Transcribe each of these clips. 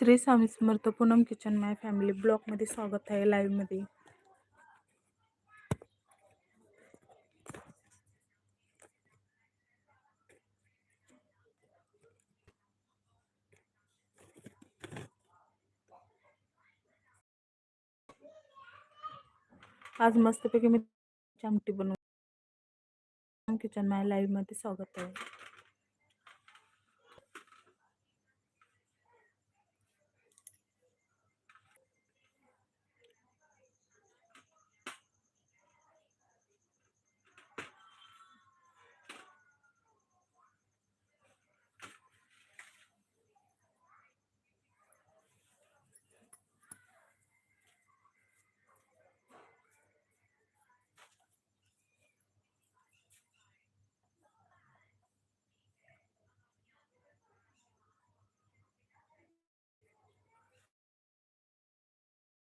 Shri Swami Samarth Poonam kitchen my family ब्लॉगमध्ये स्वागत आहे लाईव्हमध्ये आज मस्तपैकी मी आमटी बनवून किचन माय लाईव्हमध्ये स्वागत आहे.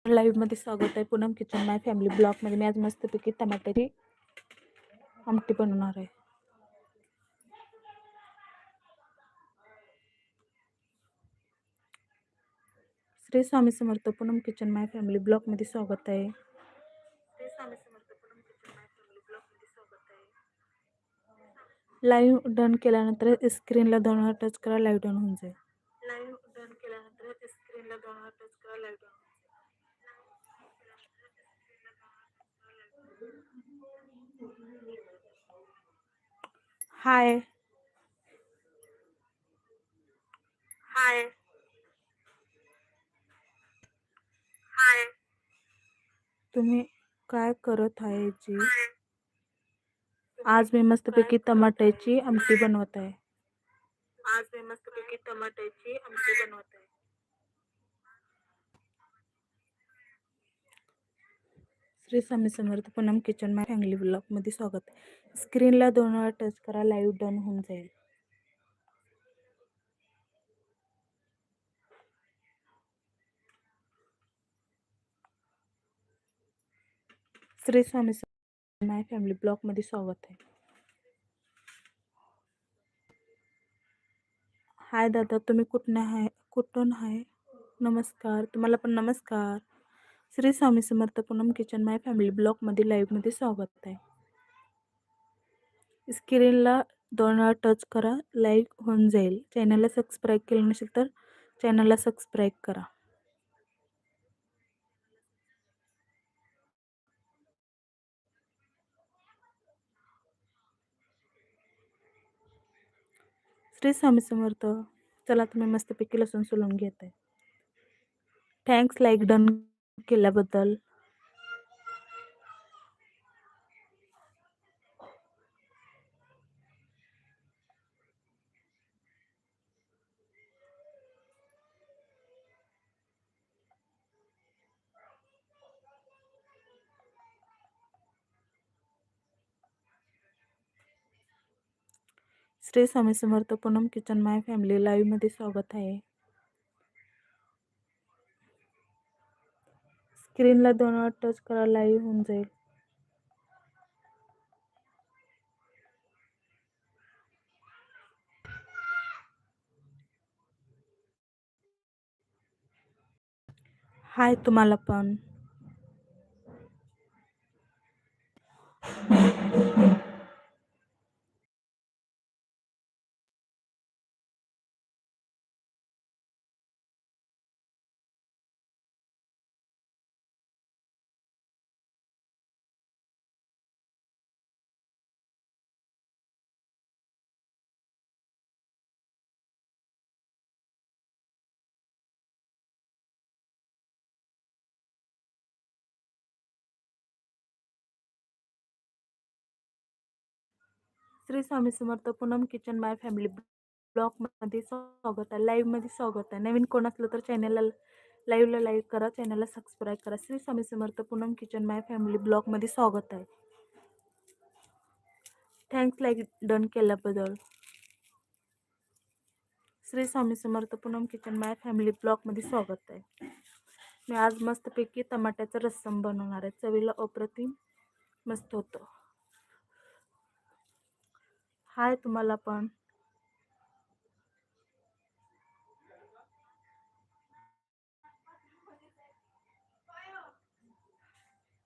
लाईव्हमध्ये स्वागत आहे. पूनम किचन माय फॅमिली ब्लॉगमध्ये मी आज मस्तपैकी टमाट्याची आमटी बनवणार आहे. Shri Swami Samarth Poonam kitchen my family ब्लॉगमध्ये स्वागत आहे. लाईव्ह डन केल्यानंतर स्क्रीनला दोन वेळा टच करा लाईव्ह डन होऊन जाईल. लाईव्ह डन केल्यानंतर स्क्रीनला दोन वेळा टच करा लाईव्ह डन हाय हाय हाय तुम्ही काय करत आहे जी? आज मी मस्तपैकी टमाट्याची आमटी बनवत आहे. आज मी मस्तपैकी टमाट्याची आमटी बनवत आहे. Shri Swami Samarth Poonam kitchen my family ब्लॉगमध्ये स्वागत. आहे स्क्रीनला दोन वेळा टच करा, लाईव्ह डन होऊन जाईल. श्री स्वामी माय फॅमिली ब्लॉगमध्ये स्वागत आहे. हाय दादा, तुम्ही कुठून आहे? कुठून आहे? नमस्कार, तुम्हाला पण नमस्कार. Shri Swami Samarth, Poonam kitchen, my family ब्लॉगमध्ये, लाईव्हमध्ये स्वागत आहे. स्क्रीनला दोन वेळा टच करा लाईक होऊन जाईल. चॅनलला सबस्क्राईब केलं नसेल तर चॅनलला सबस्क्राईब करा. श्री स्वामी समर्थ. चला तुम्ही मस्तपैकी लसूण सोलून घेत आहे थँक्स लाईक डन केल्याबद्दल. Shri Swami Samarth Poonam kitchen my family लाईव्हमध्ये स्वागत आहे. स्क्रीनला दोन वेळा टच करा लाईव्ह होऊन जाईल. हाय तुम्हाला पण. Shri Swami Samarth Poonam kitchen my family ब्लॉगमध्ये स्वागत आहे लाईव्हमध्ये स्वागत आहे. नवीन कोण असलं तर चॅनलला लाईव्हला लाईव्ह करा चॅनलला सबस्क्राईब करा. Shri Swami Samarth Poonam kitchen my family ब्लॉगमध्ये स्वागत आहे. थँक्स लाईक डन केल्याबद्दल. Shri Swami Samarth Poonam kitchen my family ब्लॉगमध्ये स्वागत आहे. मी आज मस्तपैकी टमाट्याचा रस्सम बनवणार आहे. चवीला अप्रतिम मस्त होतं. हाय तुम्हाला पण.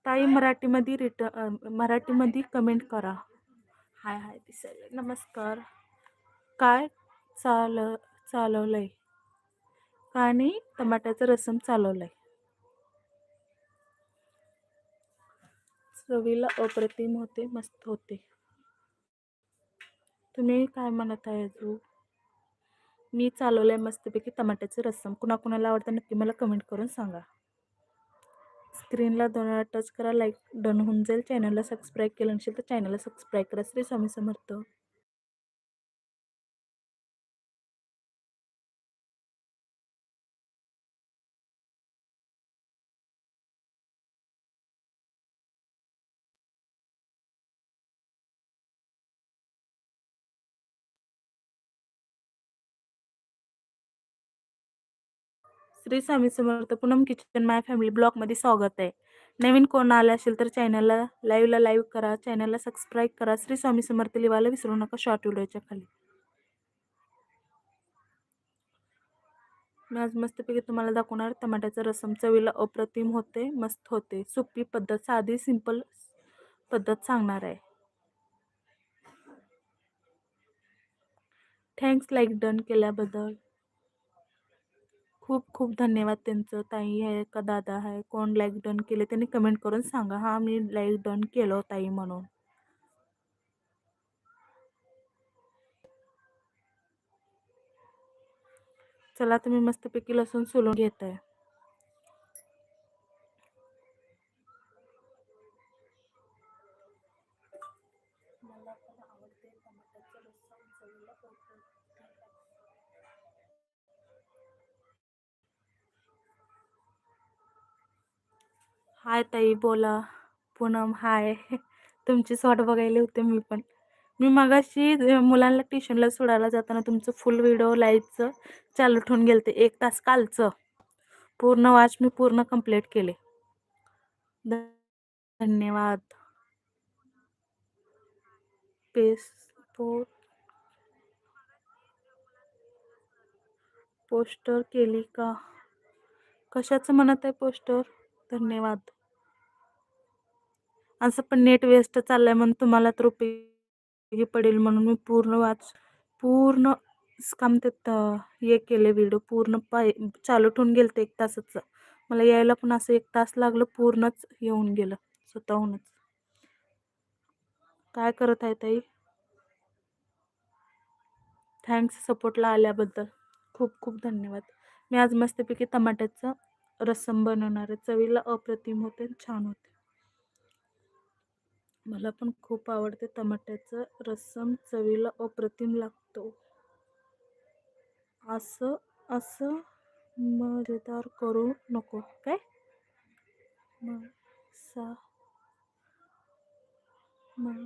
ताई मराठीमध्ये रिट मराठीमध्ये कमेंट करा. हाय हाय दिसायला नमस्कार. काय चाल चालवलं आहे का नाही टमाट्याचं रसम चालवलं आहे चवीला अप्रतिम होते मस्त होते. तुम्ही काय म्हणत आहे अजून? मी चालवलं आहे मस्तपैकी टमाट्याचं रस्सम कुणाकुणाला आवडतं नक्की मला कमेंट करून सांगा. स्क्रीनला दोन टच करा लाईक डन होऊन जाईल. चॅनलला सबस्क्राईब केलं नसेल तर चॅनलला सबस्क्राईब करा. Shri Swami Samarth. Shri Swami Samarth Poonam kitchen my family ब्लॉगमध्ये स्वागत आहे. नवीन कोण आलं असेल तर चॅनलला लाईव्हला लाईव्ह करा चॅनलला सबस्क्राईब करा. श्री स्वामी समर्थ लिवायला विसरू नका शॉर्ट व्हिडिओच्या खाली. मी आज मस्तपैकी तुम्हाला दाखवणार टमाट्याचं रसम. चवीला अप्रतिम होते मस्त होते. सोपी पद्धत साधी सिंपल पद्धत सांगणार आहे. थँक्स लाईक डन केल्याबद्दल. खूप खूप धन्यवाद त्यांचं. ताई आहे का दादा आहे? कोण लाईक डन केले? त्यांनी कमेंट करून सांगा. हाँ, मी लाईक डन केलं ताई म्हणून. चला, तुम्ही मस्तपैकी लसूण सोलून घेत आहे हाय ताई बोला. पूनम हाय. तुमची सॉट बघायला होते मी पण. मी मगाशी मुलांना ट्युशनला सोडायला जाताना तुमचं फुल व्हिडिओ लाईव्हचं चालू ठेवून गेलते एक तास कालचं. पूर्ण वाच मी पूर्ण कंप्लीट केले. धन्यवाद. पेसपोर्ट पोस्टर केली का? कशाचं म्हणत आहे पोस्टर धन्यवाद. असं पण नेट वेस्ट चाललं आहे म्हणून तुम्हाला तर उपयोगी पडेल म्हणून मी पूर्ण वाच पूर्ण काम त्यात हे केले व्हिडिओ पूर्ण पाय चालू ठेवून गेलं ते एक तासाचं. मला यायला पण असं एक तास लागलं पूर्णच येऊन गेलं स्वतःहूनच. काय करत आहे ताई? थँक्स सपोर्टला आल्याबद्दल. खूप खूप धन्यवाद. मी आज मस्तपैकी टमाट्याचं रस्सम बनवणार आहे. चवीला अप्रतिम होते छान होते. मला पण खूप आवडते टमाट्याचं रस्सम चवीला अप्रतिम लागतो. असं असं मजेदार करू नको काय? मग सा मग